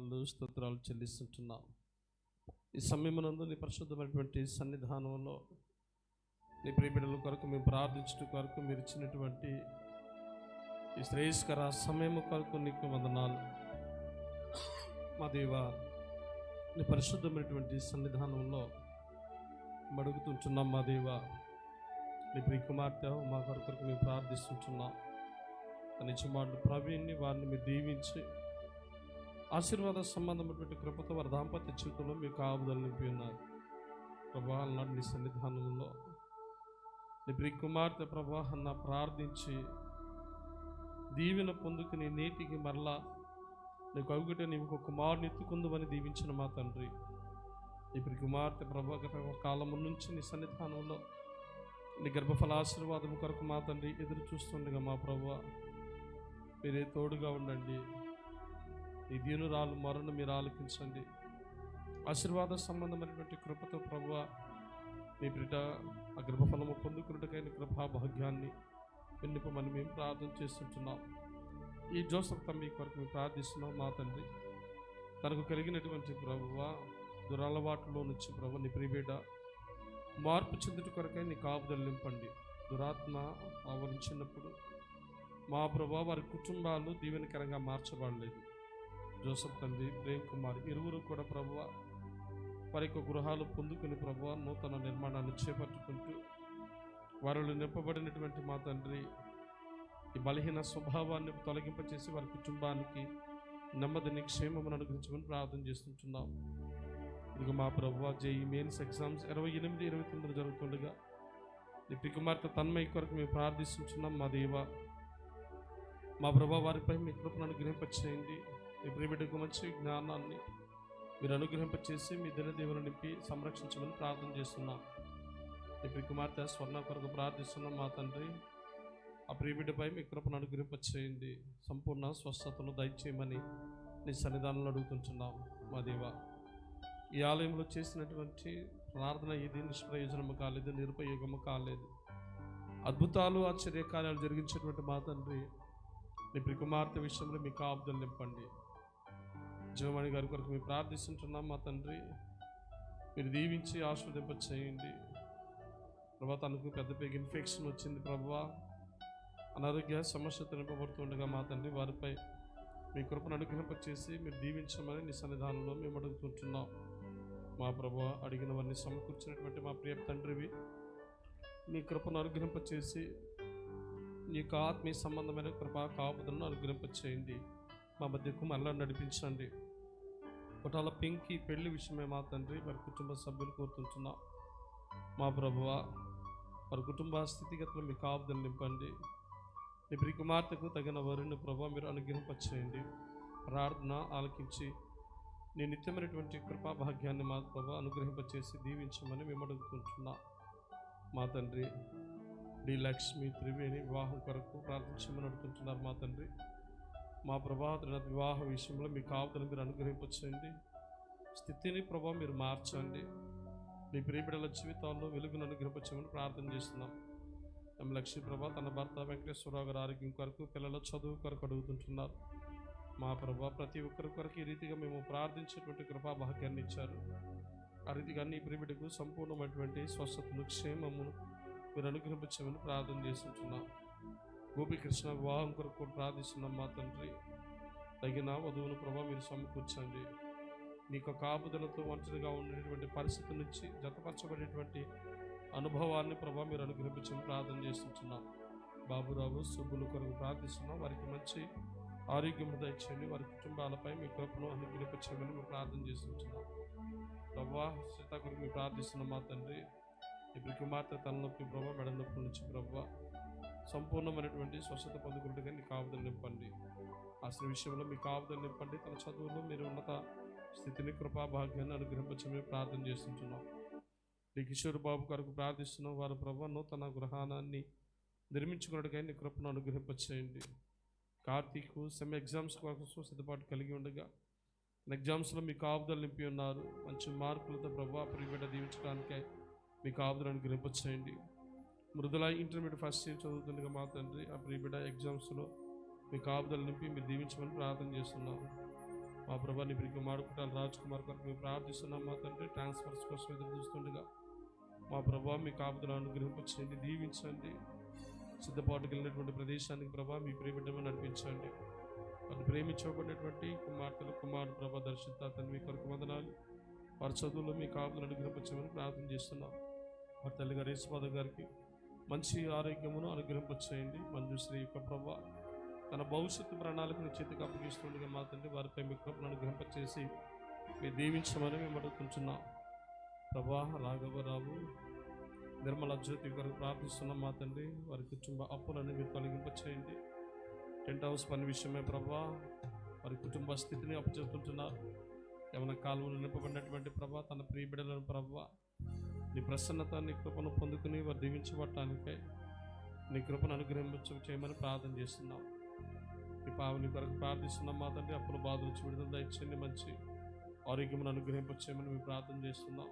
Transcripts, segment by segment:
వందనాలు స్తోత్రాలు చెల్లిస్తుంటున్నాం. ఈ సమయమునందు నీ పరిశుద్ధమైనటువంటి సన్నిధానంలో నీ ప్రియబిడ్డల కొరకు మేము ప్రార్థించడం కొరకు మీరు ఇచ్చినటువంటి ఈ శ్రేయస్కర సమయము కొరకు నీకు వందనాలు. మా దేవ నీ పరిశుద్ధమైనటువంటి సన్నిధానంలో మడుగుతుంటున్నాం మా దేవ. నీ ప్రియ కుమార్తె మా కొరకు మేము ప్రార్థిస్తుంటున్నాం. నిజమాడు ప్రవీణ్ని వారిని మీరు దీవించి ఆశీర్వాద సంబంధమైనటువంటి కృపతో వారి దాంపత్య జీవితంలో మీకు కాపుదలు నింపి ఉన్నారు. ప్రభా అన్నాడు నీ సన్నిధానంలో నీ ప్రియ కుమార్తె ప్రభా అన్న ప్రార్థించి దీవెన పొందుకుని నేటికి మరలా నీకు అవిగట నీవు ఒక కుమారుని ఎత్తుకుందువని దీవించిన మా తండ్రి. నీ ప్రియ కుమార్తె ప్రభా కాలం కాలము నుంచి నీ సన్నిధానంలో నీ గర్భఫల ఆశీర్వాదం కొరకు మా తండ్రి ఎదురు చూస్తుండగా మా ప్రభా మీరే తోడుగా ఉండండి. ఈ దీనురాలు మరణ మీరు ఆలకించండి. ఆశీర్వాద సంబంధమైనటువంటి కృపతో ప్రభు మీ బిడ్డ ఆ గర్భఫలము పొందుకున్నట్టుకైన కృపా భాగ్యాన్ని విన్నపమని మేము ప్రార్థన చేస్తుంటున్నాం. ఈ జోసఫ్ తమ్మి కొరకు మేము ప్రార్థిస్తున్నాం మా తండ్రి. తనకు కలిగినటువంటి ప్రభువ దురలవాటులో నుంచి ప్రభు నీ ప్రియబిడ్డ మార్పు చెందుట కొరకై నీ కాపుదలు నింపండి. దురాత్మ ఆవరించినప్పుడు మా ప్రభా వారి కుటుంబాలు దీవెనకరంగా మార్చబడలేదు. జోసఫ్ తండ్రి ప్రేమ్ కుమార్ ఇరువురు కూడా ప్రభు వారి యొక్క గృహాలు పొందుకుని ప్రభువ నూతన నిర్మాణాన్ని చేపట్టుకుంటూ వారిలో నింపబడినటువంటి మా తండ్రి ఈ బలహీన స్వభావాన్ని తొలగింపచేసి వారి కుటుంబానికి నెమ్మదిని క్షేమమును అనుగ్రహించమని ప్రార్థన చేస్తుంటున్నాం. ఇదిగో మా ప్రభు జేఈ మెయిన్స్ ఎగ్జామ్స్ ఇరవై ఎనిమిది ఇరవై తొమ్మిది జరుగుతుండగా నీ కుమార్తె తన్మయ కొరకు మేము ప్రార్థిస్తున్నాం మా దేవ. మా ప్రభా వారిపై మీ కృపను అనుగ్రహింపచేయండి. ఇప్పుడు బిడ్డకు మంచి జ్ఞానాన్ని మీరు అనుగ్రహింపచేసి మీ దినదేవుని నింపి సంరక్షించమని ప్రార్థన చేస్తున్నాం. ఇప్పుడు కుమార్తె స్వర్ణ కొరకు ప్రార్థిస్తున్నాం. మా తండ్రి ఆ ప్రియబిడ్డపై మీ కృపను అనుగ్రహింపచేయండి. సంపూర్ణ స్వస్థతను దయచేయమని నీ సన్నిధానంలో అడుగుతుంటున్నాం మా దేవ. ఈ ఆలయంలో చేసినటువంటి ప్రార్థన ఇది నిష్ప్రయోజనము కాలేదు నిరుపయోగము కాలేదు. అద్భుతాలు ఆశ్చర్యకార్యాలు జరిగించినటువంటి మా తండ్రి నీ కుమార్తె విషయంలో మీ కాపుదలు నింపండి. జీవమణి గారి కొరకు మేము ప్రార్థిస్తుంటున్నాం. మా తండ్రి మీరు దీవించి ఆస్వాదింప చేయండి. ప్రభా తనకు పెద్ద పెద్ద ఇన్ఫెక్షన్ వచ్చింది ప్రభా. అనారోగ్య సమస్య తినపబడుతుండగా మా తండ్రి వారిపై మీ కృపను అనుగ్రహింపచేసి మీరు దీవించమని నీ సన్నిధానంలో మేము అడుగుతుంటున్నాం. మా ప్రభా అడిగినవన్నీ సమకూర్చినటువంటి మా ప్రియ తండ్రివి మీ కృపను అనుగ్రహింపచేసి నీ యొక్క ఆత్మీయ సంబంధమైన కృప కాపుదలను అనుగ్రహింపచేయండి. మా మధ్యకు మరలా నడిపించండి. కొటాల పింకి పెళ్ళి విషయమే మా తండ్రి వారి కుటుంబ సభ్యులు కోరుతుంటున్నాం. మా ప్రభువ వారి కుటుంబ స్థితిగతులు మీ కాపుదలు నింపండి. మీ ప్రియ కుమార్తెకు తగిన వరుణ్ ప్రభావ మీరు అనుగ్రహింపచేయండి. ప్రార్థన ఆలకించి నీ నిత్యమైనటువంటి కృపా భాగ్యాన్ని మా ప్రభావ అనుగ్రహింపచేసి దీవించమని మేము అడుగుతుంటున్నా. మా తండ్రి డి లక్ష్మి త్రివేణి వివాహం కొరకు ప్రార్థించమని అడుగుతుంటున్నారు మా తండ్రి. మా ప్రభావ వివాహ విషయంలో మీ కాపుదలు మీరు అనుగ్రహించండి స్థితిని ప్రభావం మీరు మార్చండి. మీ ప్రియబిడల జీవితాల్లో వెలుగును అనుగ్రహించమని ప్రార్థన చేస్తున్నాం. ఎం లక్ష్మీ ప్రభా తన భర్త వెంకటేశ్వరరావు గారి ఆరోగ్యం కొరకు పిల్లల చదువు కొరకు అడుగుతుంటున్నారు. మా ప్రభా ప్రతి ఒక్కరి కొరకు ఈ రీతిగా మేము ప్రార్థించేటువంటి కృపా భాగ్యాన్ని ఇచ్చారు. ఆ రీతిగా నీ ప్రియబిడకు సంపూర్ణమైనటువంటి స్వస్థతను క్షేమమును మీరు అనుగ్రహించమని ప్రార్థన చేస్తుంటున్నాం. గోపికృష్ణ వివాహం కొరకు ప్రార్థిస్తున్నాం మా తండ్రి. తగిన వధువును ప్రభా మీరు సమకూర్చండి. నీకు కాపుదలతో ఒంటరిగా ఉండేటువంటి పరిస్థితి నుంచి జతపరచబడేటువంటి అనుభవాన్ని ప్రభా మీరు అనుగ్రహించమని ప్రార్థన చేస్తుంటున్నాం బాబురావు సుబ్బులు కొరకు ప్రార్థిస్తున్నాం. వారికి మంచి ఆరోగ్యం దయచేయండి. వారి కుటుంబాలపై మీ కృపను అనుగ్రహించమని మేము ప్రార్థన చేస్తుంటున్నాం ప్రభా సీత కొరకు మేము ప్రార్థిస్తున్నాం మా తండ్రి. ఇప్పుడు కుమార్తె తలనొప్పి ప్రభా మెడ నొప్పి నుంచి ప్రభా. సంపూర్ణమైనటువంటి స్వచ్ఛత పొందుకుంటుగా నీ కాపుదలు నింపండి. అసలు విషయంలో మీ కాపుదలు నింపండి. తన చదువులో మీరు ఉన్నత స్థితిని కృపాభాగ్యాన్ని అనుగ్రహించమని ప్రార్థన చేస్తుంటున్నాం. నీ కిషోర్ బాబు గారికి ప్రార్థిస్తున్నాం. వారు ప్రభావను తన గృహానాన్ని నిర్మించుకున్నట్టుగా నీ కృపను అనుగ్రహింపచేయండి. కార్తీక్ సెమ్ ఎగ్జామ్స్ కోసం సిద్ధపాటు కలిగి ఉండగా ఎగ్జామ్స్లో మీ కాపుదలు నింపి ఉన్నారు. మంచి మార్కులతో ప్రభావ ప్రియుబిడ్డ దీవించడానికే మీ కాపుదలు అనుగ్రహింపచేయండి. మృదుల ఇంటర్మీడియట్ ఫస్ట్ ఇయర్ చదువుతుండగా మా తండ్రి ఆ ప్రీబిడ ఎగ్జామ్స్లో మీ కాపుదలు నింపి మీరు దీవించమని ప్రార్థన చేస్తున్నాను మా ప్రభాని నీ మాడుకుంటాను. రాజ్ కుమార్ కొరకు మేము ప్రార్థిస్తున్నాం మా తండ్రి. ట్రాన్స్ఫర్స్ కోసం ఎదురు చూస్తుండగా మా ప్రభా మీ కాపుదలు అనుగ్రహించండి దీవించండి. సిద్ధపాటుకు వెళ్ళినటువంటి ప్రదేశానికి ప్రభా మీ ప్రేమిటమే నడిపించండి. వాళ్ళు ప్రేమించబడినటువంటి కుమార్తెలు కుమారుడు ప్రభా దర్శిత అతను మీ కొరకు వందనాలు. వారి చదువులో మీ కాపుదలు అనుగ్రహించమని ప్రార్థన చేస్తున్నాం. వారి తల్లి గారు యేసుపాద గారికి మంచి ఆరోగ్యమును అనుగ్రహింపచేయండి. మంజుశ్రీ యొక్క ప్రభా తన భవిష్యత్తు ప్రణాళికను చేతికి అప్పగిస్తుండగా మా తండ్రి వారిపై మీ కృపను అనుగ్రహింపచేసి మీరు దీవించమని మేము అడుగుతున్నాం ప్రభా రాఘవరావు నిర్మల జ్యోతి కొరకు ప్రార్థిస్తున్నాం మా తండ్రి వారి కుటుంబ అప్పులను మీరు తొలగింపచేయండి. టెంట్ హౌస్ పని విషయమే ప్రభా వారి కుటుంబ స్థితిని అప్పచెప్తుంటున్నారు. ఏమైనా కాలువలు నింపబడినటువంటి ప్రభా తన ప్రియ బిడ్డలను ప్రభా నీ ప్రసన్నత నీ కృపను పొందుకుని వారు దీవించబడటానికై నీ కృపను అనుగ్రహించు చేయమని ప్రార్థన చేస్తున్నాం. ఈ పావుని కొరకు ప్రార్థిస్తున్నాం మా తండ్రి. అప్పుల బాధ నుంచి విడుదల దయచేయండి. మంచి ఆరోగ్యమును అనుగ్రహింపచేయమని మేము ప్రార్థన చేస్తున్నాం.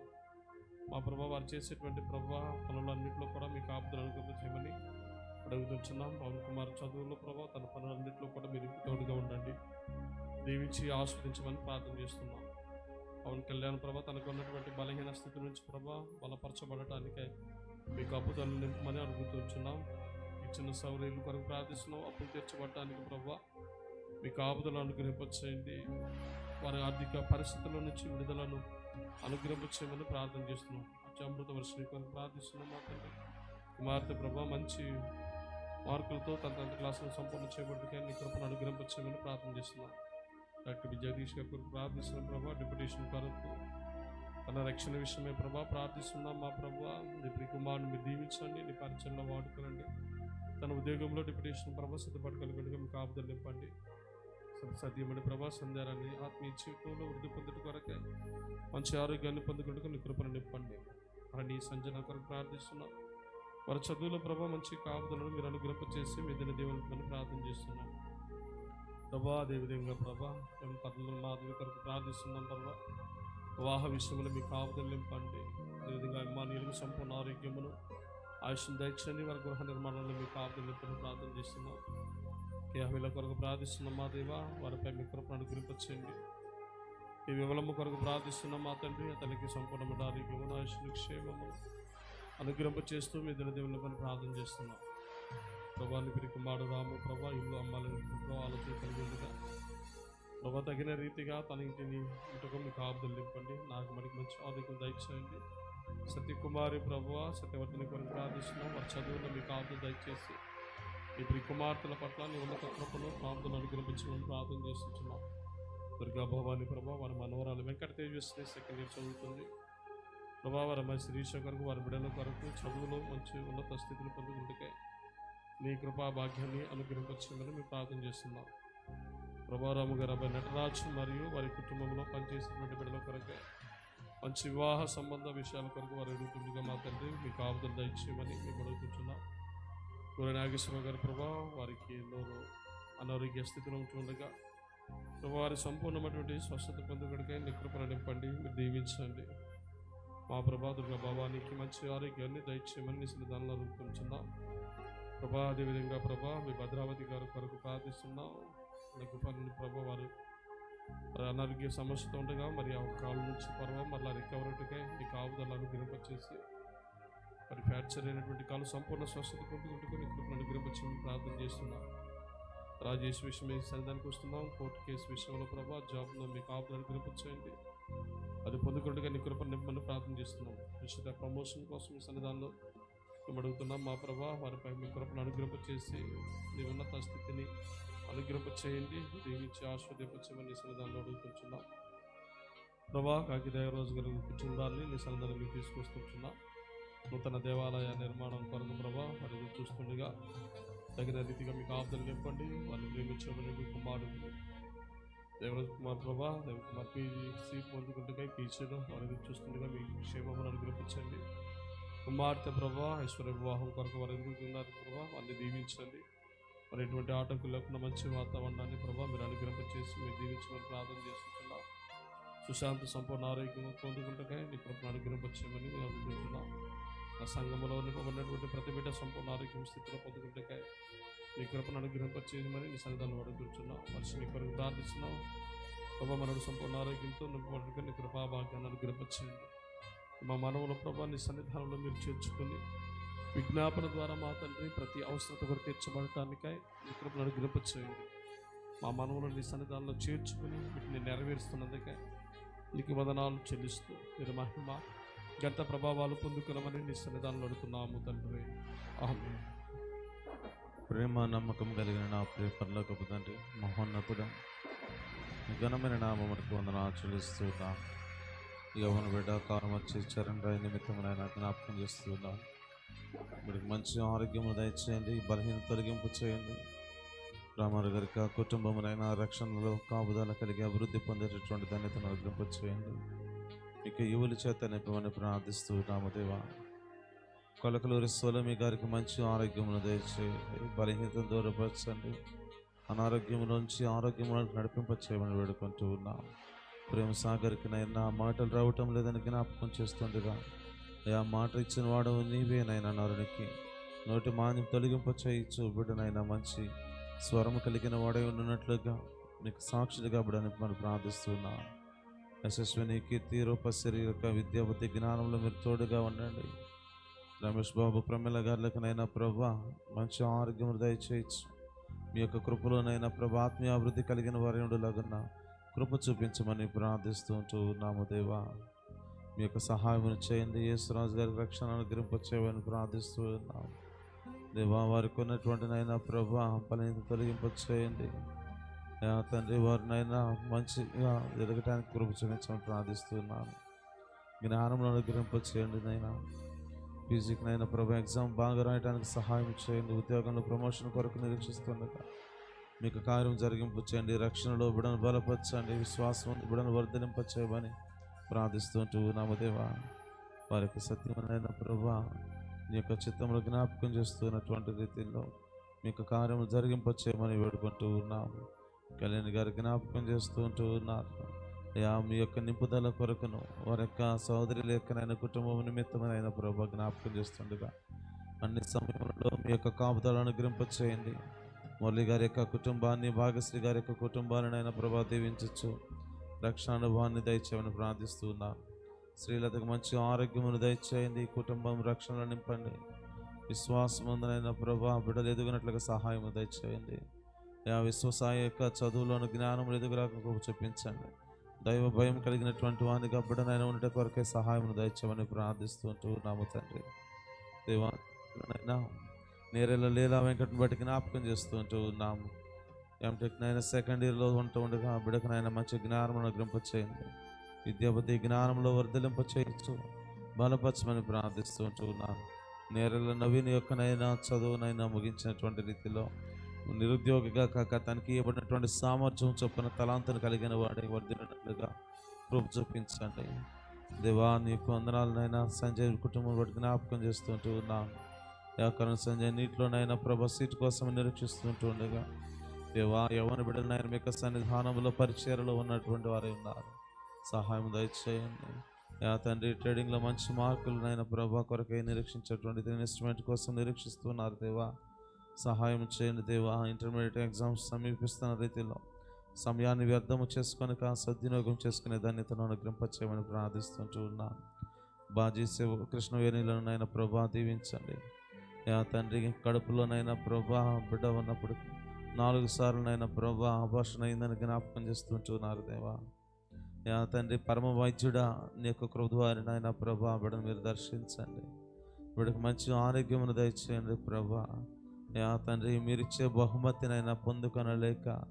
మా ప్రభా వారు చేసేటువంటి ప్రభా పనులన్నింటిలో కూడా మీకు ఆపుదలు అనుగ్రహించమని అడుగుతున్నాం పవన్ కుమార్ చదువులో ప్రభా తన పనులన్నింటిలో కూడా మీరు తోడుగా ఉండండి. దీవించి ఆస్వాదించమని ప్రార్థన చేస్తున్నాం. పవన్ కళ్యాణ్ ప్రభా తనకు ఉన్నటువంటి బలహీన స్థితి నుంచి ప్రభా బలపరచబడటానికై మీకు అప్పుదలు నింపమని అడుగుతున్నాం ఇచ్చిన సౌరీలు కొరకు ప్రార్థిస్తున్నాం. అప్పులు తీర్చబడటానికి ప్రభా మీకు ఆపుదలు అనుగ్రహింపచేయండి. వారి ఆర్థిక పరిస్థితుల నుంచి విడుదలను అనుగ్రహింపచేయమని ప్రార్థన చేస్తున్నాం. అత్యమృత వర్షం కొరకు ప్రార్థిస్తున్నాం మాత్రమే కుమార్తె ప్రభా మంచి మార్కులతో తన తండ్రి క్లాసులు సంపూర్ణ చేయబడ్డకే నీ కృపను అనుగ్రహింపచేయమని ప్రార్థన చేస్తున్నాం. డాక్టర్ జగదీష్ గారి కొరకు ప్రార్థిస్తున్నాం ప్రభా. డిప్యూటేషన్ కొరకు తన రక్షణ విషయమే ప్రభా. ప్రార్థిస్తున్నాం మా ప్రభా. నీ ప్రియ కుమారుని మీరు దీవించండి నీ పరిచయంలో వాడుకోనండి. తన ఉద్యోగంలో డిప్యూటేషన్ ప్రభా సిద్ధపడగలిగినట్టుగా మీకు ఆపుదలు నింపండి. సత్యమని ప్రభా సంధ్యారాన్ని ఆత్మీయ జీవితంలో వృద్ధి పొందుట కొరకే మంచి ఆరోగ్యాన్ని పొందుకుంటూ నీ కృపను నింపండి. అని నీ సంజన కొరకు ప్రార్థిస్తున్నాం. వారి చదువులో ప్రభా మంచి కాపుదలను మీరు అనుగ్రహం చేసి మీ దిన దేవుని ప్రార్థన చేస్తున్నాం. ప్రభా అదేవిధంగా ప్రభా మేము పనులు మాధవి కొరకు ప్రార్థిస్తున్నాం ప్రభా. వివాహ విషయంలో మీ కాపుదలు నింపండి. అదేవిధంగా అమ్మానీయులకు సంపూర్ణ ఆరోగ్యమును ఆయుష్ను దయచండి వారి గృహ నిర్మాణంలో మీ కాపుదలు నింపని ప్రార్థన చేస్తున్నాం. కేహమిల కొరకు ప్రార్థిస్తున్నాం మా దేవ వారిపై మీ కృపను అనుగ్రహింపచేయండి. ఈ వివలము కొరకు ప్రార్థిస్తున్నాం మా తండ్రి అతనికి సంపూర్ణమైన ఆరోగ్యమును ఆయుష్ను క్షేమము అనుగ్రహింప చేస్తూ మీ దినదేవుల పని ప్రార్థన చేస్తున్నాం. ప్రభా నిపిడి కుమారుడు రాము ప్రభా ఇల్లు అమ్మాలని ప్రభావ ఆలోచన కలిగి ప్రభా తగిన రీతిగా తన ఇంటిని ఇంటికి మీకు ఆబ్దులు నింపండి. నాకు మనకి మంచి ఆరోగ్యం దయచేయండి. సత్యకుమారి ప్రభు సత్యవర్ధని కొరకు ప్రార్థిస్తున్నాం. వారి చదువులో మీకు ఆబ్దులు దయచేసి ఇప్పుడు కుమార్తెల పట్ల నీ ఉన్నత కృపలో ఆబ్దులు అనుగ్రహించమని ప్రార్థన చేస్తున్నాం. దుర్గా భవాని ప్రభా వారి మనవరాలు వెంకట తేజస్వి సెకండ్ ఇయర్ చదువుతుంది. ప్రభా వారి మరి శిరీష కొరకు వారి బిడ్డల కొరకు చదువులో మంచి ఉన్నత స్థితిని పొందుకుంటే నీ కృపా భాగ్యాన్ని అనుగ్రహించమని మేము ప్రార్థన చేస్తున్నాం. ప్రభారాము గారు అబ్బాయి నటరాజు మరియు వారి కుటుంబంలో పనిచేసినటువంటి బిడ్డల కొరకు మంచి వివాహ సంబంధ విషయాల కొరకు వారు అడుగుతుండగా మా తండ్రి మీకు ఆపుదలు దయచేయమని మేము అడుగుతున్నాం గురు నాగేశ్వరరావు గారి ప్రభా వారికి ఎన్నో అనారోగ్య స్థితిలో ఉంటుండగా ప్రభా వారి సంపూర్ణమైనటువంటి స్వస్థత పొందుకడికై నీ నింపండి మీరు దీవించండి. మా ప్రభా దుర్గా భవానికి మంచి ఆరోగ్యాన్ని దయచేయమని నీ సన్నిధానంలో రూపొందుతున్నాం ప్రభా అదేవిధంగా ప్రభా మీ భద్రావతి గారి కొరకు ప్రార్థిస్తున్నాం. నాకు పనులు ప్రభా వారు మరి అనారోగ్య సమస్యతో ఉండగా మరి ఆ కాలు నుంచి పర్వ మరలా రికవరీకై మీ కాపుదల అనుగ్రహింపచేసి మరి ఫ్రాక్చర్ అయినటువంటి కాలు సంపూర్ణ స్వస్థత పొందుకుంటుకొని కృపను అనుగ్రహింపచేయమని ప్రార్థన చేస్తున్నాం. రాజేష్ విషయం ఈ సన్నిధానికి వస్తున్నాం. కోర్టు కేసు విషయంలో ప్రభా జాబ్లో మీ కాపుదల అనుగ్రహింపచేయండి అది పొందుకుంటుగా నీ కృపను నింపని ప్రార్థన చేస్తున్నాం. విషయ ప్రమోషన్ కోసం ఈ సన్నిధానంలో మేము అడుగుతున్నాం మా ప్రభా వారిపై మీ కృపను అనుగ్రహ చేసి నీ ఉన్నత స్థితిని అనుగ్రహ చేయండి. దీవించి ఆస్వాదించమని సన్నిధానంలో అడుగుతుంటున్నాం. ప్రభా కాకి రోజు గారి కూర్చుండాలని నీ సన్నిధానం మీకు తీసుకొస్తుంటున్నాం. నూతన దేవాలయ నిర్మాణం కొరకు ప్రభా మరి చూస్తుండగా తగిన రీతిగా మీకు ఆబ్దలు చెప్పండి వారిని ప్రేమించమని మీ కుమారుడు దేవరాజ్ కుమార్ ప్రభా దేవ కుమార్ పీజీ పొందుకుంటుగా పీజీలో వారిని చూస్తుండగా మీ క్షేమమును అనుగ్రహించండి కుమార్తె ప్రభా ఐశ్వర్య వివాహం కొరకు వారు ఎదుగుతున్నారు ప్రభా? వారిని దీవించండి. మరి ఎటువంటి ఆటంకులు లేకుండా మంచి వాతావరణాన్ని ప్రభా మీరు అనుగ్రహం చేసి మీరు దీవించమని ప్రార్థన చేస్తున్నాం. సుశాంత సంపూర్ణ ఆరోగ్యం పొందుకుంటే నీ కృపను అనుగ్రహం మేము అనుకుంటున్నాం ఆ సంఘంలో ఉన్నటువంటి ప్రతి బిడ్డ సంపూర్ణ ఆరోగ్యం స్థితిలో పొందుకుంటే నీ కృపను అనుగ్రహం నీ సంఘాలను అడుగుతున్నాం. మనిషి నీ కొరకు ప్రార్థిస్తున్నాం. ప్రభా మనడు సంపూర్ణ ఆరోగ్యంతో నింపబడుగా నీ కృపాభాగ్యాన్ని అనుగ్రహించండి మా మనవుల ప్రభాన్ని సన్నిధానంలో మీరు చేర్చుకొని విజ్ఞాపన ద్వారా మా తండ్రి ప్రతి అవసరత కొరకు తీర్చబడటానికై నీ కృపను మా మనవులను నీ సన్నిధానంలో చేర్చుకుని వీటిని నెరవేరుస్తున్నందుకే నీకు వదనాలు చెల్లిస్తూ మీరు మహిమ గంట ప్రభావాలు పొందుకున్నామని నీ సన్నిధానంలో అడుగుతున్నాము తండ్రి. ఆమె ప్రేమ నమ్మకం కలిగిన నా ప్రియ పరలోకపు తండ్రి మహోన్నతుడ ఘనమైన ఘనమైన నామమునకు వందనాలు చెల్లిస్తున్నా యవన బిడ్డ కాలం వచ్చి చరణ్ నిమిత్తం నిమిత్తమునైనా జ్ఞాపకం చేస్తున్నాను. మీరు మంచి ఆరోగ్యము దయచేయండి బలహీన తొలగింపు చేయండి. రామారావు గారికి ఆ కుటుంబమునైనా రక్షణలో కాపుదల కలిగి అభివృద్ధి పొందేటటువంటి ధన్యతను అనుగ్రహింపు చేయండి ఇక యువుల చేత నింపమని ప్రార్థిస్తూ రామదేవ కొలకలూరి సోలమి గారికి మంచి ఆరోగ్యమును దయచేయండి బలహీనతను దూరపరచండి అనారోగ్యం నుంచి ఆరోగ్యములను నడిపింప చేయమని వేడుకుంటూ ఉన్నాం. ప్రేమ సాగర్కి నైనా మాటలు రావటం లేదని జ్ఞాపకం చేస్తుండగా ఆ మాట ఇచ్చిన వాడు నీవేనైనా నరునికి. నోటి మాన్యం తొలగింప చేయొచ్చు బిడ్డనైనా మంచి. స్వరము కలిగిన వాడై ఉన్నట్లుగా మీకు సాక్షులుగా బిడని మనం ప్రార్థిస్తున్నా. యశస్విని కీర్తి రూప శరీరక విద్యాపతి జ్ఞానంలో మీరు తోడుగా ఉండండి. రమేష్ బాబు ప్రమిళ గారులకునైనా ప్రభా మంచి ఆరోగ్యం దయచేయచ్చు మీ యొక్క కృపలోనైనా ప్రభా ఆత్మీయాభివృద్ధి కలిగిన వారి ఉండలాగున్నా. కృప చూపించమని ప్రార్థిస్తూ ఉంటూ ఉన్నాము దేవా. మీ యొక్క సహాయం చేయండి. యేసురాజు గారి రక్షణ అనుగ్రహింపచేయమని ప్రార్థిస్తూ ఉన్నాము. దేవా వారికి ఉన్నటువంటి నైనా ప్రభా పనిని తొలగింప చేయండి. తండ్రి వారినైనా మంచిగా ఎదగటానికి కృప చూపించమని ప్రార్థిస్తున్నాను జ్ఞానంలో అనుగ్రహింప చేయండి నైనా. ఫిజిక్ నైనా ఎగ్జామ్ బాగా రాయడానికి సహాయం చేయండి. ఉద్యోగంలో ప్రమోషన్ కొరకు నిరీక్షిస్తుండగా మీకు కార్యం జరిగింపు చేయండి రక్షణలో బిడను బలపరచండి విశ్వాసం బిడను వర్ధలింపచేయమని ప్రార్థిస్తుంటూ నామదేవా వారికి సత్యమైన ప్రభా నీ యొక్క చిత్తంలో జ్ఞాపకం చేస్తున్నటువంటి రీతిలో మీకు కార్యం జరిగింపచేయమని వేడుకుంటూ ఉన్నాము. కళ్యాణ్ గారు జ్ఞాపకం చేస్తూ ఉంటూ ఉన్నారు. అయ్యా మీ యొక్క నింపుదల కొరకును వారి యొక్క సోదరి లేఖనైన కుటుంబం నిమిత్తమైన ప్రభా జ్ఞాపకం చేస్తుండగా అన్ని సమయంలో మీ యొక్క కాపుదలను గ్రింపచేయండి చేయండి మురళి గారి యొక్క కుటుంబాన్ని భాగశ్రీ గారి యొక్క కుటుంబాన్ని నైనా ప్రభా దీవించవచ్చు రక్షణ అనుభవాన్ని దయచేయమని ప్రార్థిస్తున్నా స్త్రీలతకు మంచి ఆరోగ్యమును దయచేయండి కుటుంబం రక్షణలో నింపండి. విశ్వాసముందనైన ప్రభా బిడ్డలు ఎదుగునట్లుగా సహాయం దయచేయండి. ఆ విశ్వసాయి యొక్క చదువులోని జ్ఞానం ఎదుగులాక చూపించండి. దైవ భయం కలిగినటువంటి వానికి బిడ్డనైనా ఉండట కొరకే సహాయం దయచేయమని ప్రార్థిస్తుంటూ నాము తండ్రి. దేవానైనా నేరేలో లీలా వెంకటని బట్టి జ్ఞాపకం చేస్తుంటూ ఉన్నాము. ఎంటెక్ నైనా సెకండ్ ఇయర్లో ఉంటూ ఉండగా ఆ మంచి జ్ఞానం అనుగ్రింప విద్యాపతి జ్ఞానంలో వర్ధలింప చేయొచ్చు బలపరచమని ప్రార్థిస్తుంటూ ఉన్నాను. నేరేళ్ళ నవీన్ యొక్కనైనా చదువునైనా ముగించినటువంటి రీతిలో నిరుద్యోగిగా కాక తనకి ఇవ్వబడినటువంటి సామర్థ్యం చొప్పున తలాంతను కలిగిన వాడి వర్ధినట్లుగా రూపు చూపించండి. దేవా నీకు వందనాలనైనా సంజయ్ కుటుంబం బట్టి జ్ఞాపకం చేస్తుంటూ ఉన్నాను వ్యాకరణ సంజయ్ నీటిలోనైనా ప్రభా సీట్ కోసం నిరీక్షిస్తుంటుండగా దేవా యవన బిడ్డలనైనా మీకు సన్నిధానంలో పరిచయలో ఉన్నటువంటి వారే ఉన్నారు. సహాయం దయచేయండి. యా తండ్రి ట్రేడింగ్లో మంచి మార్కులనైనా ప్రభా కొరకై నిరీక్షించేటువంటి ఇన్వెస్ట్మెంట్ కోసం నిరీక్షిస్తున్నారు దేవా. సహాయం చేయండి దేవా. ఇంటర్మీడియట్ ఎగ్జామ్స్ సమీపిస్తున్న రీతిలో సమయాన్ని వ్యర్థము చేసుకొని కా సద్వినియోగం చేసుకునే ధన్యతను అనుగ్రహింపచేయమని ప్రార్థిస్తుంటూ ఉన్నాను. బాజీ సేవ కృష్ణవేణిలోనైనా ప్రభా దీవించండి. యా తండ్రి కడుపులోనైనా ప్రభా బిడ్డ ఉన్నప్పుడు నాలుగు సార్లునైనా ప్రభా ఆభాషణ అయిందని జ్ఞాపకం చేస్తుంటున్నారు దేవా. యా తండ్రి పరమ వైద్యుడా నీ యొక్క కృదువారినైనా ప్రభా బిడ్డను మీరు దర్శించండి. బిడ్డకు మంచి ఆరోగ్యమును దయచేయండి ప్రభా. యా తండ్రి మీరిచ్చే బహుమతినైనా పొందుకొనలేక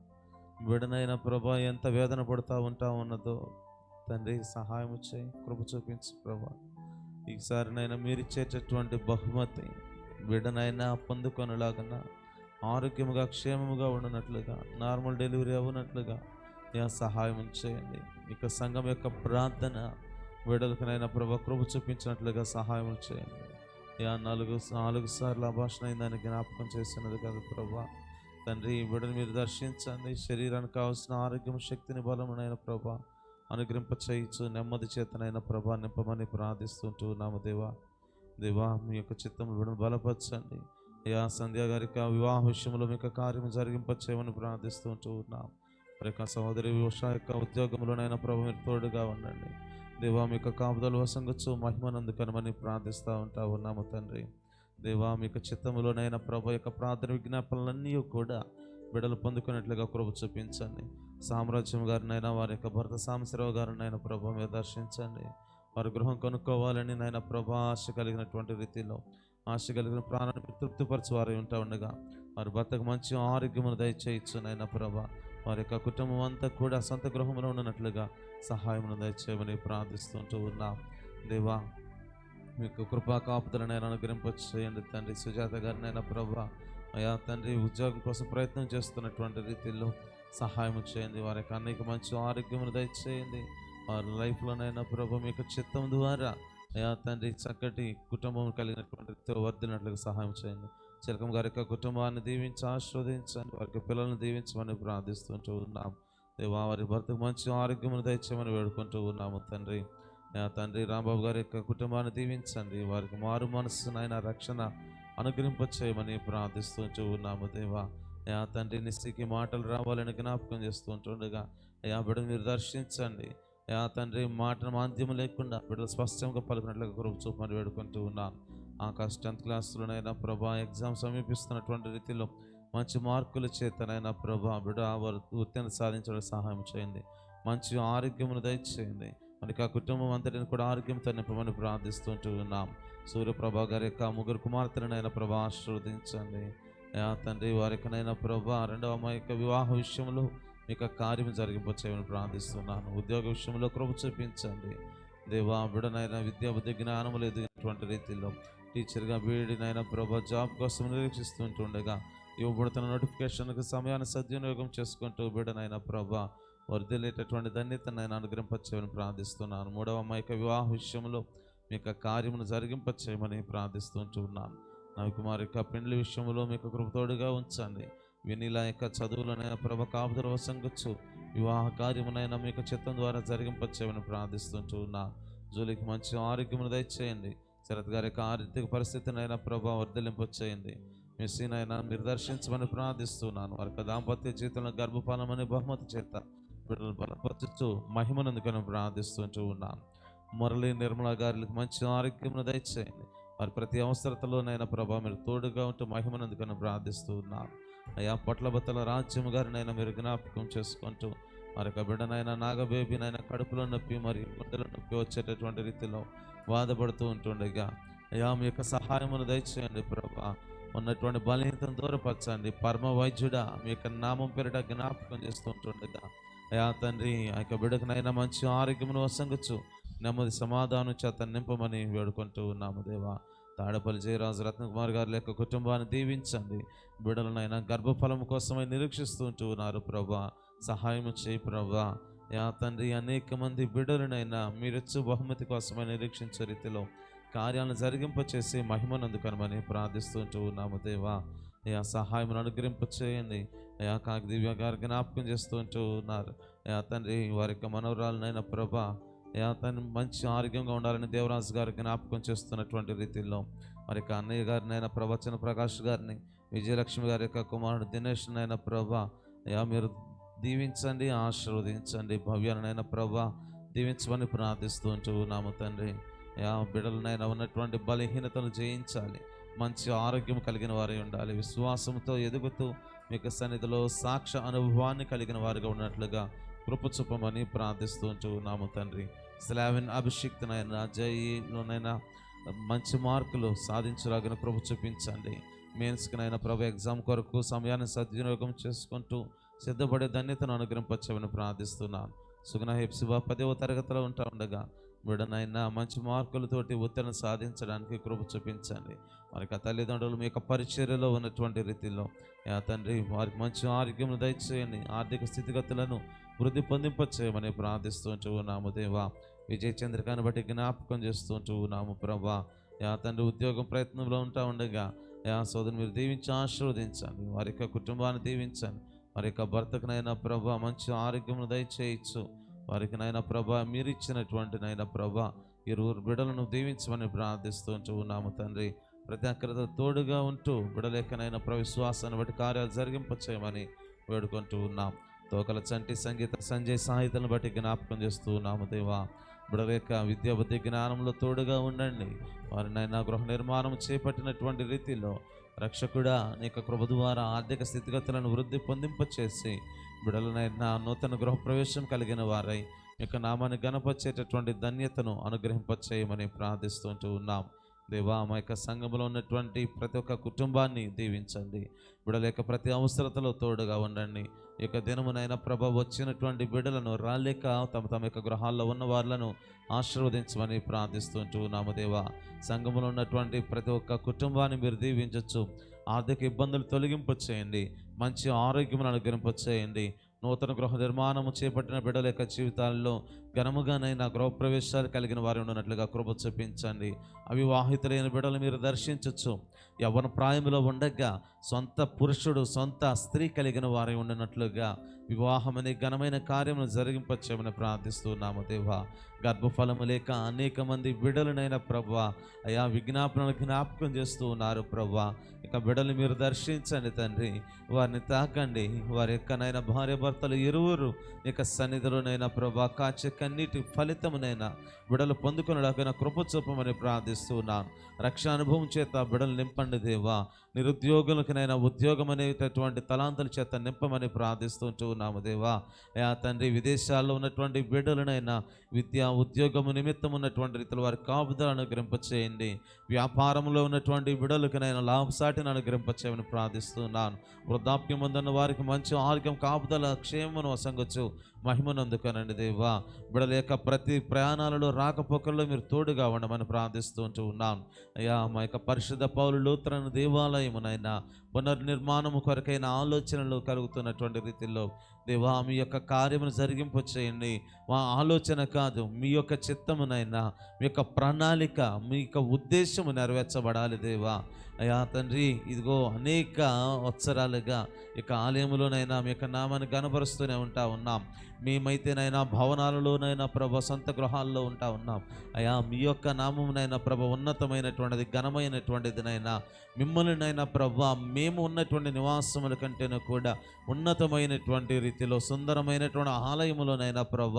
బిడనైన ప్రభా ఎంత వేదన పడుతూ ఉంటా ఉన్నదో తండ్రి సహాయం చేయి కృప చూపించు ప్రభా. ఈసారినైనా మీరిచ్చేటటువంటి బహుమతి బిడ్డనైనా పొందుకొనలాగన ఆరోగ్యముగా క్షేమముగా ఉండనట్లుగా నార్మల్ డెలివరీ అవ్వనట్లుగా నేను సహాయం చేయండి ఇక సంఘం యొక్క ప్రార్థన బిడ్డలకునైనా ప్రభు కృప చూపించినట్లుగా సహాయం చేయండి యా నాలుగు నాలుగు సార్లు అభాషణ అయిందని జ్ఞాపకం చేస్తున్నది కదా ప్రభా. తండ్రి ఈ బిడ్డను మీరు దర్శించండి. శరీరానికి కావాల్సిన ఆరోగ్యం శక్తిని బలమునైన ప్రభా అనుగ్రింప చేయొచ్చు నెమ్మది చేతనైన ప్రభా నింపమని ప్రార్థిస్తుంటూ నామ దేవా మీ యొక్క చిత్తం బలపరచండి. యా సంధ్య గారికి ఆ వివాహ విషయంలో మీ యొక్క కార్యం జరిగింపచేయమని ప్రార్థిస్తూ ఉంటున్నాం ఉన్నాం. మరి యొక్క సహోదరి ఉష యొక్క ఉద్యోగంలోనైనా ప్రభు మీరు తోడుగా ఉండండి. దేవా మీ యొక్క కాపుదలు వసంగచ్చు మహిమనందుకనమని ప్రార్థిస్తూ ఉంటా ఉన్నాము తండ్రి. దేవా యొక్క చిత్తములోనైనా ప్రభు యొక్క ప్రార్థన విజ్ఞాపనలన్నీ కూడా బిడలు పొందుకున్నట్లుగా కృప చూపించండి. సామ్రాజ్యం గారినైనా వారి యొక్క భర్త సాంబశివరావు గారినైనా ప్రభు మీద దర్శించండి. వారి గృహం కొనుక్కోవాలని నాయన ప్రభా ఆశ కలిగినటువంటి రీతిలో ఆశ కలిగిన ప్రాణాన్ని తృప్తిపరచు వారి ఉంటా ఉండగా వారి భర్తకు మంచి ఆరోగ్యమును దయచేయచ్చు నాయన ప్రభా. వారి యొక్క కుటుంబం అంతా కూడా సొంత గృహంలో ఉన్నట్లుగా సహాయమును దయచేయమని ప్రార్థిస్తుంటూ ఉన్నాం. దేవా మీకు కృపా కాపుదలనైనా అనుగ్రహింపచ్చు చేయండి తండ్రి సుజాత గారినైనా ప్రభా. అయా తండ్రి ఉద్యోగం కోసం ప్రయత్నం చేస్తున్నటువంటి రీతిలో సహాయం చేయండి. వారి యొక్క అనేక మంచి ఆరోగ్యమును దయచేయండి. వారి లైఫ్లోనైనా ప్రభు మీకు చిత్తం ద్వారా అయా తండ్రి చక్కటి కుటుంబం కలిగినటువంటి రీతిలో వర్ధినట్లుగా సహాయం చేయండి. చిలకం గారి యొక్క కుటుంబాన్ని దీవించి ఆస్వాదించండి వారికి పిల్లల్ని దీవించమని ప్రార్థిస్తుంటూ ఉన్నాం. దేవా వారి భర్తకు మంచి ఆరోగ్యమును దయచేయమని వేడుకుంటూ ఉన్నాము తండ్రి. అయా తండ్రి రాంబాబు గారి యొక్క కుటుంబాన్ని దీవించండి. వారికి మారు మనస్సునైన రక్షణ అనుగ్రహింపచేయమని ప్రార్థిస్తుంటూ ఉన్నాము దేవా. యా తండ్రి నిశ్చికి మాటలు రావాలని జ్ఞాపకం చేస్తూ ఉంటుండగా బిడ్డ మీరు దర్శించండి. యా తండ్రి మాటను మాంద్యం లేకుండా బిడ్డలు స్పష్టంగా పలుకున్నట్లుగా గురువు చూపమని వేడుకుంటూ ఉన్నాను ఆకాశ టెన్త్ క్లాస్లోనైనా ప్రభా ఎగ్జామ్ సమీపిస్తున్నటువంటి రీతిలో మంచి మార్కుల చేతనైనా ప్రభా బిడ్డ వారు ఉత్తీర్ణ సాధించడానికి సహాయం చేయండి. మంచి ఆరోగ్యమును దయచేయండి. మనకి ఆ కుటుంబం అంతటిని కూడా ఆరోగ్యంతో నింపమని ప్రార్థిస్తుంటూ ఉన్నాం. సూర్యప్రభ గారి యొక్క ముగ్గురు కుమార్తెలనైనా ప్రభా ఆశీర్వదించండి. యా తండ్రి వారికనైనా ప్రభా రెండవ అమ్మాయి యొక్క వివాహ విషయంలో మీకు కార్యం జరిగింపచేయమని ప్రార్థిస్తున్నాను. ఉద్యోగ విషయంలో కృప చూపించండి. దేవా బిడనైనా విద్యా బుద్ధి జ్ఞానములు ఎదిగినటువంటి రీతిలో. టీచర్గా బీడినైనా ప్రభా జాబ్ కోసం నిరీక్షిస్తుంటుండగా ఇవ్వబడుతున్న నోటిఫికేషన్కి సమయాన్ని సద్వినియోగం చేసుకుంటూ బిడనైనా ప్రభా వర్ధిల్లేటటువంటి ధన్యతనైనా అనుగ్రహింపచేయమని ప్రార్థిస్తున్నాను. మూడవ అమ్మాయి యొక్క వివాహ విషయంలో మీ యొక్క కార్యమును జరిగింపచేయమని ప్రార్థిస్తుంటూ ఉన్నాను యొక్క పెండ్లి విషయంలో మీకు కృపతోడుగా ఉంచండి. వీనిలా యొక్క చదువులనైనా ప్రభ కాపుదల వసంగచ్చు. వివాహ కార్యమునైనా మీకు చిత్తం ద్వారా జరిగింపచేయమని ప్రార్థిస్తుంటూ ఉన్నా. జూలికి మంచి ఆరోగ్యమును దయచేయండి. శరత్ గారి యొక్క ఆర్థిక పరిస్థితినైనా ప్రభా వర్ధలింపచేయండి మెస్సీనైనా మీరు దర్శించమని ప్రార్థిస్తున్నాను. వారి యొక్క దాంపత్య జీవితంలో గర్భపాలమని బహుమతి చేత బిడ్డలు బలపరుచుతూ మహిమనందుకని ప్రార్థిస్తుంటూ ఉన్నాను మురళి నిర్మల గారికి మంచి ఆరోగ్యమును దయచేయండి. వారి ప్రతి అవసరతలోనైనా ప్రభా మీరు తోడుగా ఉంటూ మహిమనందుకని ప్రార్థిస్తూ ఉన్నాను అయ్యా పొట్లబత్తల రాజ్యం గారినైనా మీరు జ్ఞాపకం చేసుకుంటూ మరి యొక్క బిడ్డనైనా నాగబేబీనైనా కడుపులో నొప్పి మరి గుండెలో నొప్పి వచ్చేటటువంటి రీతిలో బాధపడుతూ ఉంటుండగా అయ్యా మీ యొక్క సహాయమును దయచేయండి ప్రభా. ఉన్నటువంటి బలహీనతను దూరపరచండి. పరమ వైద్యుడా మీ యొక్క నామం పేరిట జ్ఞాపకం చేస్తూ ఉంటుండగా అయా తండ్రి ఆ యొక్క బిడ్డకునైనా మంచి ఆరోగ్యమును వసంగచ్చు. నెమ్మది సమాధానం చేత నింపమని వేడుకుంటూ ఉన్నాము దేవా. తాడపల్లి జయరాజు రత్నకుమార్ గారి యొక్క కుటుంబాన్ని దీవించండి. బిడలనైన గర్భఫలం కోసమై నిరీక్షిస్తూ ఉంటూ ఉన్నారు ప్రభా. సహాయం చేయి ప్రభా. యా తండ్రి అనేక మంది బిడలనైనా మీరిచ్చు బహుమతి కోసమై నిరీక్షించే రీతిలో కార్యాలను జరిగింపచేసి మహిమనందుకనమని ప్రార్థిస్తుంటూ ఉన్నాము దేవా. అయా సహాయం అనుగ్రహింప చేయండి. అయా కాకి దివ్య గారు జ్ఞాపకం చేస్తూ ఉంటూ ఉన్నారు. అయా తండ్రి వారి యొక్క మనవరాలనైనా ప్రభా తను మంచి ఆరోగ్యంగా ఉండాలని దేవరాజు గారు జ్ఞాపకం చేస్తున్నటువంటి రీతిలో మరి యొక్క అన్నయ్య గారినైనా ప్రవచన ప్రకాష్ గారిని విజయలక్ష్మి గారి యొక్క కుమారుడు దినేష్ నైనా ప్రభా అయ్యా మీరు దీవించండి ఆశీర్వదించండి భవ్యాలనైనా ప్రభా దీవించమని ప్రార్థిస్తూ ఉంటూ నాము తండ్రి. యా బిడలనైనా ఉన్నటువంటి బలహీనతను జయించాలి మంచి ఆరోగ్యం కలిగిన వారై ఉండాలి విశ్వాసంతో ఎదుగుతూ మీకు సన్నిధిలో సాక్ష్య అనుభవాన్ని కలిగిన వారిగా ఉన్నట్లుగా కృప చూపమని ప్రార్థిస్తూ ఉంటూ నాము తండ్రి. స్లావిన్ అభిషిక్తనైనా జైలోనైనా మంచి మార్కులు సాధించలాగిన ప్రభు చూపించండి. మెయిన్స్కినైనా ప్రభు ఎగ్జామ్ కొరకు సమయాన్ని సద్వినియోగం చేసుకుంటూ సిద్ధపడే ధన్యతను అనుగ్రహింపచ్చమని ప్రార్థిస్తున్నాను సుగుణ హెప్సిబా పదవ తరగతిలో ఉంటా ఉండగా బిడనైనా మంచి మార్కులతోటి ఉత్తరణ సాధించడానికి కృప చూపించండి. వారికి ఆ తల్లిదండ్రులు మీ యొక్క పరిచర్యలో ఉన్నటువంటి రీతిలో తండ్రి వారికి మంచి ఆరోగ్యం దయచేయండి. ఆర్థిక స్థితిగతులను వృద్ధి పొందింపచేయమని ప్రార్థిస్తూ ఉన్నాము దేవా విజయ చంద్రికాన్ని బట్టి జ్ఞాపకం చేస్తుంటూ నాము ప్రభా. యా తండ్రి ఉద్యోగం ప్రయత్నంలో ఉంటా ఉండగా యా సోదరిని మీరు దీవించి ఆశీర్వదించండి. వారి యొక్క కుటుంబాన్ని దీవించండి. వారి యొక్క భర్తకునైనా ప్రభా మంచి ఆరోగ్యమును దయచేయచ్చు. వారికి నాయన ప్రభా మీరు ఇచ్చినటువంటి నైనా ప్రభా ఇరువురు బిడలను దీవించమని ప్రార్థిస్తూ ఉన్నాము తండ్రి. ప్రతి అక్కడతో తోడుగా ఉంటూ బిడలేకనైనా ప్రవిశ్వాసాన్ని బట్టి కార్యాలు జరిగింపచేయమని వేడుకుంటూ ఉన్నాం. తోకల చంటి సంగీత సంజయ్ సాహిత్యాలను బట్టి జ్ఞాపకం చేస్తూ నామదేవా బుడవ యొక్క విద్యాబుద్ధి జ్ఞానంలో తోడుగా ఉండండి. వారినైనా గృహ నిర్మాణం చేపట్టినటువంటి రీతిలో రక్షకుడా నీ యొక్క కృప ద్వారా ఆర్థిక స్థితిగతులను వృద్ధి పొందింపచేసి బిడలనైనా నూతన గృహప్రవేశం కలిగిన వారై యొక్క నామాన్ని గణపరిచేటటువంటి ధన్యతను అనుగ్రహింపచేయమని ప్రార్థిస్తుంటూ ఉన్నాం. దేవా మా యొక్క సంఘంలో ఉన్నటువంటి ప్రతి ఒక్క కుటుంబాన్ని దీవించండి. బిడల యొక్క ప్రతి అవసరతలో తోడుగా ఉండండి. ఈ యొక్క దినమునైనా ప్రభ వచ్చినటువంటి బిడ్డలను రాలేక తమ తమ యొక్క గృహాల్లో ఉన్న వాళ్ళను ఆశీర్వదించమని ప్రార్థిస్తుంటూ ఉన్నాము దేవా. సంఘంలో ఉన్నటువంటి ప్రతి ఒక్క కుటుంబాన్ని మీరు దీవించవచ్చు ఆర్థిక ఇబ్బందులు తొలగింపు చేయండి మంచి ఆరోగ్యం అనుగ్రహింప చేయండి నూతన గృహ నిర్మాణము చేపట్టిన బిడ్డల యొక్క జీవితాల్లో ఘనముగానైనా గృహప్రవేశాలు కలిగిన వారు ఉన్నట్లుగా కృప చూపించండి. అవివాహితులైన బిడ్డలు మీరు దర్శించవచ్చు యవ్వన ప్రాయములో ఉండగా సొంత పురుషుడు సొంత స్త్రీ కలిగిన వారి ఉండినట్లుగా అనే ఘనమైన కార్యమును జరిగింపచేయమని ప్రార్థిస్తున్నాము దేవా. గర్భఫలము లేక అనేక మంది బిడలనైన ప్రభా అయా విజ్ఞాపనలు జ్ఞాపకం చేస్తూ ఉన్నారు ప్రభా ఇక బిడ్డలు మీరు దర్శించండి తండ్రి. వారిని తాకండి. వారి యొక్కనైనా భార్య భర్తలు ఇరువురు ఇక సన్నిధిలోనైనా ప్రభా కాచే కన్నీటి ఫలితమునైనా బిడలు పొందుకునేలాగైనా కృప చూపమని ప్రార్థిస్తున్నాను రక్షణ అనుభవం చేత బిడలు నింపండి దేవా. నిరుద్యోగులకునైనా ఉద్యోగం అనేటటువంటి తలాంతుల చేత నింపమని ప్రార్థిస్తుంటూ ఉన్నాము దేవా. అయా తండ్రి విదేశాల్లో ఉన్నటువంటి బిడ్డలనైనా విద్యా ఉద్యోగము నిమిత్తం ఉన్నటువంటి రీతిలో వారి కాపుదలను అనుగ్రహింపచేయండి. వ్యాపారంలో ఉన్నటువంటి బిడలకనైనా లాభసాటిని అనుగ్రహింపచేయమని ప్రార్థిస్తున్నాను. వృద్ధాప్యం ఉందన్న వారికి మంచి ఆరోగ్యం కాపుదల క్షేమను వసంగొచ్చు. మహిమను అందుకనండి దేవా. బిడల యొక్క ప్రతి ప్రయాణాలలో రాకపోకల్లో మీరు తోడుగా ఉండమని ప్రార్థిస్తుంటూ ఉన్నాను. అయ్యా మా యొక్క పరిశుద్ధ పౌలు లూత్రను దేవాలయమునైనా పునర్నిర్మాణము కొరకైన ఆలోచనలు కలుగుతున్నటువంటి రీతిలో దేవా మీ యొక్క కార్యమును జరిగింపు చేయండి మా ఆలోచన కాదు మీ యొక్క చిత్తమునైనా మీ యొక్క ప్రణాళిక మీ యొక్క ఉద్దేశము నెరవేర్చబడాలి దేవా. అయ్యా తండ్రి ఇదిగో అనేక వత్సరాలుగా ఇక ఆలయంలోనైనా మీ యొక్క నామాన్ని గనపరుస్తూనే ఉంటా ఉన్నాం. మేమైతేనైనా భవనాలలోనైనా ప్రభ సొంత గృహాల్లో ఉంటా ఉన్నాం. అయా మీ యొక్క నామమునైనా ప్రభ ఉన్నతమైనటువంటిది ఘనమైనటువంటిదినైనా మిమ్మల్నినైనా ప్రభ మేము ఉన్నటువంటి నివాసముల కంటేనూ కూడా ఉన్నతమైనటువంటి రీతిలో సుందరమైనటువంటి ఆలయములోనైనా ప్రభ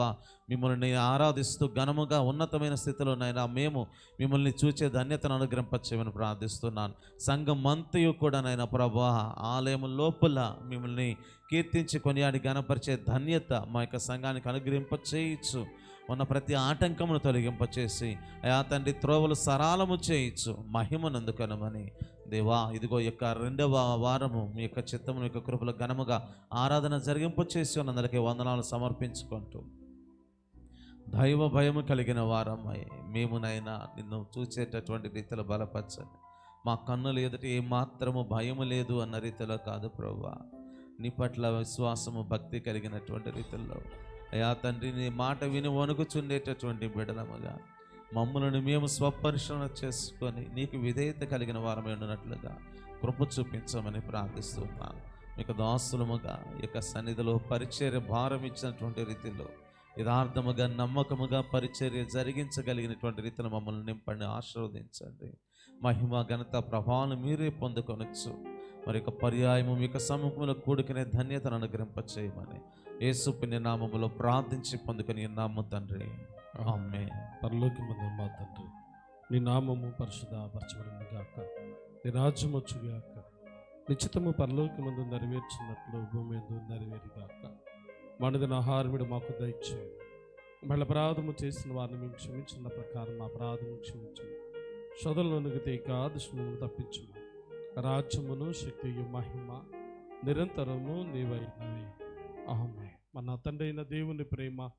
మిమ్మల్ని ఆరాధిస్తూ ఘనముగా ఉన్నతమైన స్థితిలోనైనా మేము మిమ్మల్ని చూచే ధన్యతను అనుగ్రహింపచేయమని ప్రార్థిస్తున్నాను. సంఘం అంతయు కూడా నైనా ప్రభా ఆలయం లోపల మిమ్మల్ని కీర్తించి కొనియాడి గణపరిచే ధన్యత మా యొక్క సంఘానికి అనుగ్రహింపచేయచ్చు. ఉన్న ప్రతి ఆటంకమును తొలగింపచేసి అయా తండ్రి త్రోవలు సరాలము చేయొచ్చు మహిమనందుకనమని. దేవా ఇదిగో యొక్క రెండవ వారము మీ యొక్క చిత్తము యొక్క కృపల ఘనముగా ఆరాధన జరిగింపచేసి ఉన్నందరికీ వందనాలు సమర్పించుకుంటూ. దైవ భయము కలిగిన వారమై మేమునైనా నిన్ను చూసేటటువంటి రీతిలో బలపరచండి. మా కన్నులు ఎదుటి ఏమాత్రము భయము లేదు అన్న రీతిలో కాదు ప్రభా. నీ పట్ల విశ్వాసము భక్తి కలిగినటువంటి రీతిలో. అయా తండ్రి నీ మాట విని వణుకుచుండేటటువంటి బిడలముగా మమ్మలను మేము స్వపరిశీలన చేసుకొని నీకు విధేయత కలిగిన వారమై ఉన్నట్లుగా కృప చూపించమని ప్రార్థిస్తున్నాను మీకు దాసులముగా ఇక యొక్క సన్నిధిలో పరిచర్య భారం ఇచ్చినటువంటి రీతిలో యథార్థముగా నమ్మకముగా పరిచర్య జరిగించగలిగినటువంటి రీతిలో మమ్మల్ని నింపండి ఆశీర్వదించండి. మహిమ ఘనత ప్రభావం మీరే పొందుకొనొచ్చు. మరి యొక్క పర్యాయము మీ యొక్క సముఖంలో కూడుకునే ధన్యతను అనుగ్రహింపచేయమని యేసు పుణ్య నామములో ప్రార్థించి పొందుకొని నామ తండ్రి. ఆమె పరలోకి మా తండ్రి నీ నామము పరిశుద్ధపరచబడింది గాక నీ రాజ్యం వచ్చుగాక నిశ్చితము పరలోకి మందు నెరవేర్చినట్లు భూమి ఎందు నెరవేరు గాక. మనదిన ఆహారముడు మాకు దయచేయండి మళ్ళీ అపరాధము చేసిన వారిని మేము క్షమించిన ప్రకారం మా అపరాధము క్షమించము శోధనలోనికి తీక దుష్మను తప్పించము. రాజ్యమును శక్తియు మహిమ నిరంతరము నీవైనవి. ఆమె మన తండ్రి అయిన దేవుని ప్రేమ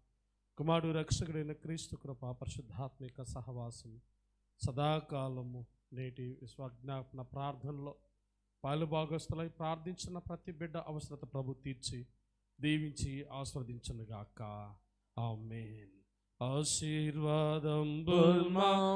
కుమారుడు రక్షకుడైన క్రీస్తు కృప పరిశుద్ధాత్మిక సహవాసం సదాకాలము నేటి విశ్వజ్ఞాపన ప్రార్థనలో పాలుభాగస్తులై ప్రార్థించిన ప్రతి బిడ్డ అవసరత ప్రభు తీర్చి దీవించి ఆస్వాదించనుగాక ఆమెన్. ఆశీర్వాదం